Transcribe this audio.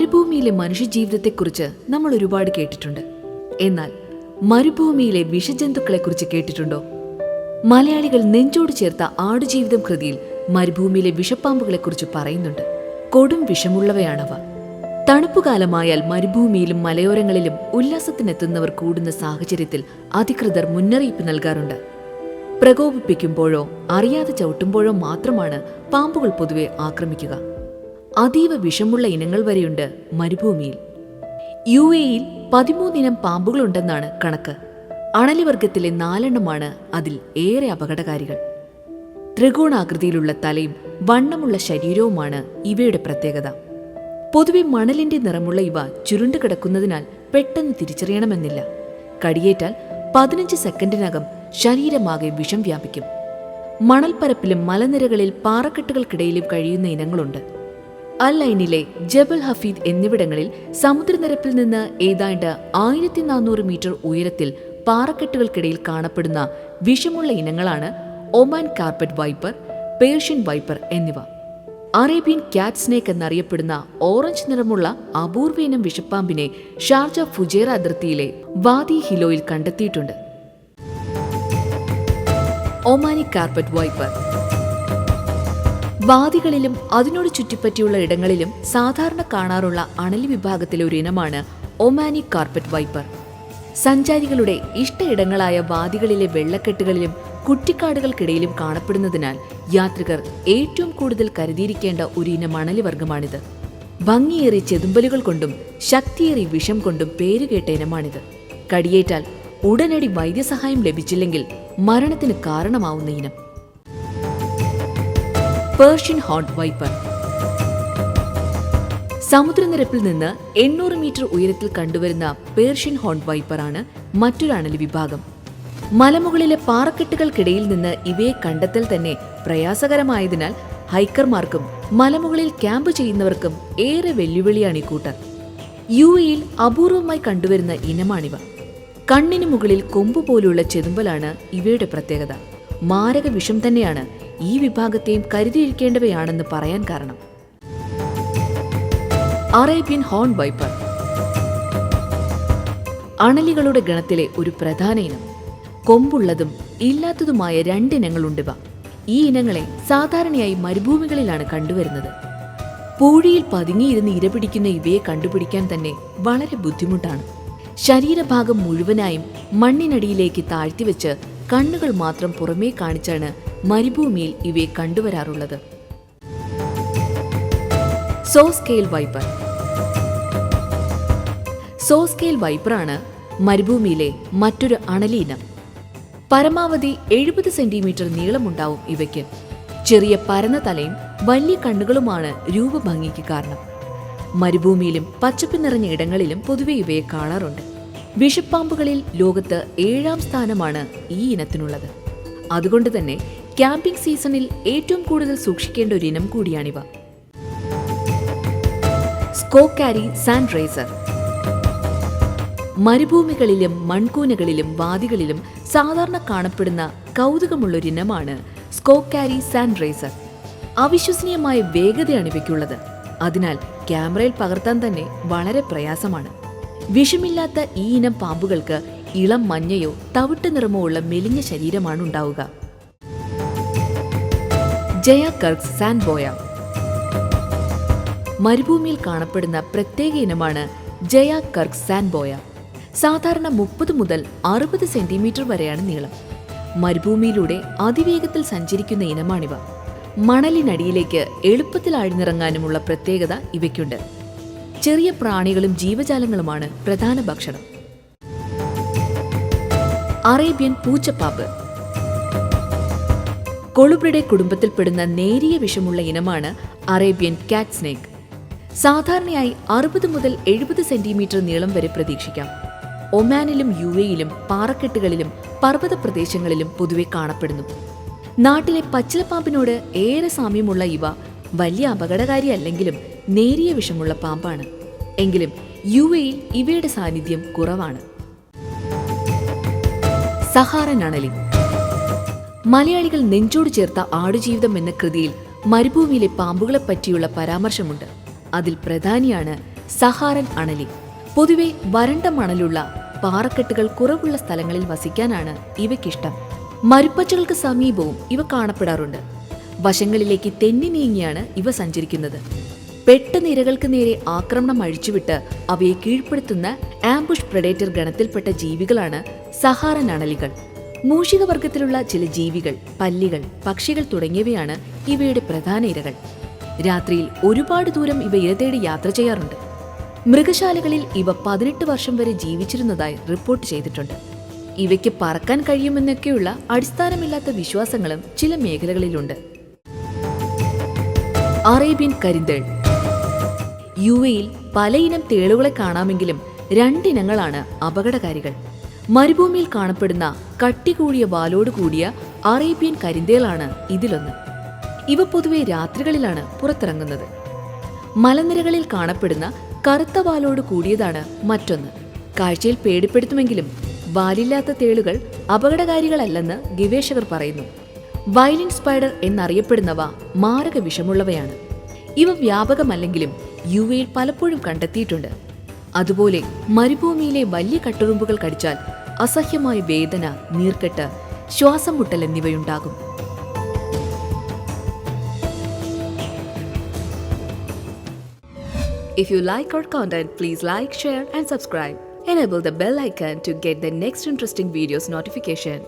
മരുഭൂമിയിലെ മനുഷ്യജീവിതത്തെക്കുറിച്ച് നമ്മൾ ഒരുപാട് കേട്ടിട്ടുണ്ട്. എന്നാൽ മരുഭൂമിയിലെ വിഷജന്തുക്കളെക്കുറിച്ച് കേട്ടിട്ടുണ്ടോ? മലയാളികൾ നെഞ്ചോട് ചേർത്ത ആടുജീവിതം കൃതിയിൽ മരുഭൂമിയിലെ വിഷപ്പാമ്പുകളെക്കുറിച്ച് പറയുന്നുണ്ട്. കൊടും വിഷമുള്ളവയാണവ. തണുപ്പുകാലമായാൽ മരുഭൂമിയിലും മലയോരങ്ങളിലും ഉല്ലാസത്തിനെത്തുന്നവർ കൂടുന്ന സാഹചര്യത്തിൽ അധികൃതർ മുന്നറിയിപ്പ് നൽകാറുണ്ട്. പ്രകോപിപ്പിക്കുമ്പോഴോ അറിയാതെ ചവിട്ടുമ്പോഴോ മാത്രമാണ് പാമ്പുകൾ പൊതുവെ ആക്രമിക്കുക. അതീവ വിഷമുള്ള ഇനങ്ങൾ വരെയുണ്ട് മരുഭൂമിയിൽ. യു എയിൽ പതിമൂന്നിനം പാമ്പുകളുണ്ടെന്നാണ് കണക്ക്. അണലിവർഗത്തിലെ നാലെണ്ണമാണ് അതിൽ ഏറെ അപകടകാരികൾ. ത്രികോണാകൃതിയിലുള്ള തലയും വണ്ണമുള്ള ശരീരവുമാണ് ഇവയുടെ പ്രത്യേകത. പൊതുവെ മണലിന്റെ നിറമുള്ള ഇവ ചുരുണ്ടു കിടക്കുന്നതിനാൽ പെട്ടെന്ന് തിരിച്ചറിയണമെന്നില്ല. കടിയേറ്റാൽ പതിനഞ്ച് സെക്കൻഡിനകം ശരീരമാകെ വിഷം വ്യാപിക്കും. മണൽപ്പരപ്പിലും മലനിരകളിൽ പാറക്കെട്ടുകൾക്കിടയിലും കഴിയുന്ന ഇനങ്ങളുണ്ട്. അൽ ജബൽ ഹഫീദ് എന്നിവിടങ്ങളിൽ സമുദ്രനിരപ്പിൽ നിന്ന് ഏതാണ്ട് ആയിരത്തി നാനൂറ് മീറ്റർ ഉയരത്തിൽ പാറക്കെട്ടുകൾക്കിടയിൽ കാണപ്പെടുന്ന വിഷമുള്ള ഇനങ്ങളാണ് Oman carpet viper Persian viper എന്നിവ. അറേബ്യൻ ക്യാറ്റ് സ്നേക്ക് എന്നറിയപ്പെടുന്ന ഓറഞ്ച് നിറമുള്ള അപൂർവ ഇനം വിഷപ്പാമ്പിനെ ഷാർജ ഫുജേറ അതിർത്തിയിലെ വാദി ഹിലോയിൽ കണ്ടെത്തിയിട്ടുണ്ട്. ഒമാനി കാർപ്പറ്റ് വൈപ്പർ വാദികളിലും അതിനോട് ചുറ്റിപ്പറ്റിയുള്ള ഇടങ്ങളിലും സാധാരണ കാണാറുള്ള അണലി വിഭാഗത്തിലെ ഒരു ഇനമാണ് ഒമാനി കാർപ്പറ്റ് വൈപ്പർ. സഞ്ചാരികളുടെ ഇഷ്ട ഇടങ്ങളായ വാദികളിലെ വെള്ളക്കെട്ടുകളിലും കുറ്റിക്കാടുകൾക്കിടയിലും കാണപ്പെടുന്നതിനാൽ യാത്രികർ ഏറ്റവും കൂടുതൽ കരുതിയിരിക്കേണ്ട ഒരു ഇനം അണലി വർഗമാണിത് ഭംഗിയേറിയ ചെതുമ്പലുകൾ കൊണ്ടും ശക്തിയേറിയ വിഷം കൊണ്ടും പേരുകേട്ട ഇനമാണിത്. കടിയേറ്റാൽ ഉടനടി വൈദ്യസഹായം ലഭിച്ചില്ലെങ്കിൽ മരണത്തിന് കാരണമാവുന്ന ഇനം. പേർഷ്യൻ ഹോണ്ട് വൈപ്പർ സമുദ്രനിരപ്പിൽ നിന്ന് എണ്ണൂറ് മീറ്റർ ഉയരത്തിൽ കണ്ടുവരുന്ന പേർഷ്യൻ ഹോണ്ട് വൈപ്പറാണ് മറ്റൊരു അണലി വിഭാഗം. മലമുകളിലെ പാറക്കെട്ടുകൾക്കിടയിൽ നിന്ന് ഇവയെ കണ്ടെത്തൽ തന്നെ പ്രയാസകരമായതിനാൽ ഹൈക്കർമാർക്കും മലമുകളിൽ ക്യാമ്പ് ചെയ്യുന്നവർക്കും ഏറെ വെല്ലുവിളിയാണ് ഈ കൂട്ടർ യു എയിൽ അപൂർവമായി കണ്ടുവരുന്ന ഇനമാണിവ. കണ്ണിന് മുകളിൽ കൊമ്പ് പോലുള്ള ചെതുമ്പലാണ് ഇവയുടെ പ്രത്യേകത. മാരക വിഷം തന്നെയാണ് ഈ വിഭാഗത്തെയും കരുതിയിരിക്കേണ്ടവയാണെന്ന് പറയാൻ കാരണം. Arabian horn viper. അണലികളുടെ ഗണത്തിലെ ഒരു പ്രധാന ഇനം. കൊമ്പുള്ളതും ഇല്ലാത്തതുമായ രണ്ടിനങ്ങളുണ്ടിവ ഈ ഇനങ്ങളെ സാധാരണയായി മരുഭൂമികളിലാണ് കണ്ടുവരുന്നത്. പൂഴിയിൽ പതുങ്ങിയിരുന്ന് ഇരപിടിക്കുന്ന ഇവയെ കണ്ടുപിടിക്കാൻ തന്നെ വളരെ ബുദ്ധിമുട്ടാണ്. ശരീരഭാഗം മുഴുവനായും മണ്ണിനടിയിലേക്ക് താഴ്ത്തിവെച്ച് കണ്ണുകൾ മാത്രം പുറമേ കാണിച്ചാണ് മരുഭൂമിയിൽ ഇവയെ കണ്ടുവരാറുള്ളത്. സോസ്കെയിൽ വൈപ്പർ. സോസ്കെയിൽ വൈപ്പറാണ് മരുഭൂമിയിലെ മറ്റൊരു അണലീനം പരമാവധി എഴുപത് സെന്റിമീറ്റർ നീളമുണ്ടാവും ഇവയ്ക്ക്. ചെറിയ പരന്ന തലയും വലിയ കണ്ണുകളുമാണ് രൂപഭംഗിക്ക് കാരണം. മരുഭൂമിയിലും പച്ചപ്പ് നിറഞ്ഞ ഇടങ്ങളിലും പൊതുവെ ഇവയെ കാണാറുണ്ട്. വിഷപ്പാമ്പുകളിൽ ലോകത്ത് ഏഴാം സ്ഥാനമാണ് ഈ ഇനത്തിനുള്ളത്. അതുകൊണ്ട് തന്നെ ക്യാമ്പിംഗ് സീസണിൽ ഏറ്റവും കൂടുതൽ സൂക്ഷിക്കേണ്ട ഒരു ഇനം കൂടിയാണിവ. സ്കോക്കാരി സാൻഡ് റേസർ മരുഭൂമികളിലും മൺകൂനകളിലും വാദികളിലും സാധാരണ കാണപ്പെടുന്ന കൗതുകമുള്ളൊരിനമാണ് സ്കോക്കാരി സാൻഡ് റേസർ അവിശ്വസനീയമായ വേഗതയാണ് ഇവയ്ക്കുള്ളത്. അതിനാൽ ക്യാമറയിൽ പകർത്താൻ തന്നെ വളരെ പ്രയാസമാണ്. വിഷമില്ലാത്ത ഈ ഇനം പാമ്പുകൾക്ക് ഇളം മഞ്ഞയോ തവിട്ട് നിറമോ ഉള്ള മെലിഞ്ഞ ശരീരമാണ് ഉണ്ടാവുക. ജയ കർക്സ് സാൻഡ് ബോയ മരുഭൂമിയിൽ കാണപ്പെടുന്ന പ്രത്യേക ഇനമാണ് ജയ കർക്സ് സാൻഡ് ബോയ സാധാരണ മുപ്പത് മുതൽ അറുപത് സെന്റിമീറ്റർ വരെയാണ് നീളം. മരുഭൂമിയിലൂടെ അതിവേഗത്തിൽ സഞ്ചരിക്കുന്ന ഇനമാണിവ. മണലിനടിയിലേക്ക് എളുപ്പത്തിൽ ആഴ്ന്നിറങ്ങാനുമുള്ള പ്രത്യേകത ഇവയ്ക്കുണ്ട്. ചെറിയ പ്രാണികളും ജീവജാലങ്ങളുമാണ് പ്രധാന ഭക്ഷണം. അറേബ്യൻ പൂച്ചപ്പാമ്പ്. കൊളുബ്രിഡെ കുടുംബത്തിൽപ്പെടുന്ന നേരിയ വിഷമുള്ള ഇനമാണ് അറേബ്യൻ കാറ്റ് സ്നേക്ക് സാധാരണയായി അറുപത് മുതൽ എഴുപത് സെന്റിമീറ്റർ നീളം വരെ പ്രതീക്ഷിക്കാം. ഒമാനിലും യു എയിലും പാറക്കെട്ടുകളിലും പർവത പ്രദേശങ്ങളിലും പൊതുവെ കാണപ്പെടുന്നു. നാട്ടിലെ പച്ചിലപ്പാമ്പിനോട് ഏറെ സാമ്യമുള്ള ഇവ വലിയ അപകടകാരിയല്ലെങ്കിലും നേരിയ വിഷമുള്ള പാമ്പാണ്. എങ്കിലും യു എയിൽ ഇവയുടെ സാന്നിധ്യം കുറവാണ്. സഹാറൻ അണലി. മലയാളികൾ നെഞ്ചോട് ചേർത്ത ആടുജീവിതം എന്ന കൃതിയിൽ മരുഭൂമിയിലെ പാമ്പുകളെ പറ്റിയുള്ള പരാമർശമുണ്ട്. അതിൽ പ്രധാനിയാണ് സഹാറൻ അണലി. പൊതുവെ വരണ്ട മണലുള്ള പാറക്കെട്ടുകൾ കുറവുള്ള സ്ഥലങ്ങളിൽ വസിക്കാനാണ് ഇവയ്ക്കിഷ്ടം. മരുപ്പച്ചകൾക്ക് സമീപവും ഇവ കാണപ്പെടാറുണ്ട്. വശങ്ങളിലേക്ക് തെന്നി നീങ്ങിയാണ് ഇവ സഞ്ചരിക്കുന്നത്. പെട്ടെന്ന് ഇരകൾക്ക് നേരെ ആക്രമണം അഴിച്ചുവിട്ട് അവയെ കീഴ്പ്പെടുത്തുന്ന ആംബുഷ് പ്രഡേറ്റർ ഗണത്തിൽപ്പെട്ട ജീവികളാണ് സഹാറൻ അണലികൾ. മൂഷിക വർഗത്തിലുള്ള ചില ജീവികൾ പല്ലികൾ പക്ഷികൾ തുടങ്ങിയവയാണ് ഇവയുടെ പ്രധാന ഇരകൾ. രാത്രിയിൽ ഒരുപാട് ദൂരം ഇവ ഇരതേടി യാത്ര ചെയ്യാറുണ്ട്. മൃഗശാലകളിൽ ഇവ പതിനെട്ട് വർഷം വരെ ജീവിച്ചിരുന്നതായി റിപ്പോർട്ട് ചെയ്തിട്ടുണ്ട്. ഇവയ്ക്ക് പറക്കാൻ കഴിയുമെന്നൊക്കെയുള്ള അടിസ്ഥാനമില്ലാത്ത വിശ്വാസങ്ങളും ചില മേഖലകളിലുണ്ട്. അറേബ്യൻ കരിന്തേൾ. യു എയിൽ പലയിനം തേളുകളെ കാണാമെങ്കിലും രണ്ടിനങ്ങളാണ് അപകടകാരികൾ. മരുഭൂമിയിൽ കാണപ്പെടുന്ന കട്ടികൂടിയ വാലോട് കൂടിയ അറേബ്യൻ കരിന്തേലാണ് ഇതിലൊന്ന്. ഇവ പൊതുവെ രാത്രികളിലാണ് പുറത്തിറങ്ങുന്നത്. മലനിരകളിൽ കാണപ്പെടുന്ന കറുത്ത വാലോട് കൂടിയതാണ് മറ്റൊന്ന്. കാഴ്ചയിൽ പേടിപ്പെടുത്തുമെങ്കിലും വാലില്ലാത്ത തേളുകൾ അപകടകാരികളല്ലെന്ന് ഗവേഷകർ പറയുന്നു. വയലിൻ സ്പൈഡർ എന്നറിയപ്പെടുന്നവ മാരക വിഷമുള്ളവയാണ്. ഇവ വ്യാപകമല്ലെങ്കിലും യു എയിൽ പലപ്പോഴും കണ്ടെത്തിയിട്ടുണ്ട്. അതുപോലെ മരുഭൂമിയിലെ വലിയ കട്ടുറുമ്പുകൾ കടിച്ചാൽ അസഹ്യമായ വേദന നീർക്കെട്ട് ശ്വാസം മുട്ടൽ എന്നിവയുണ്ടാകും If you like our content, please like, share, and subscribe. Enable the bell icon to get the next interesting videos notification.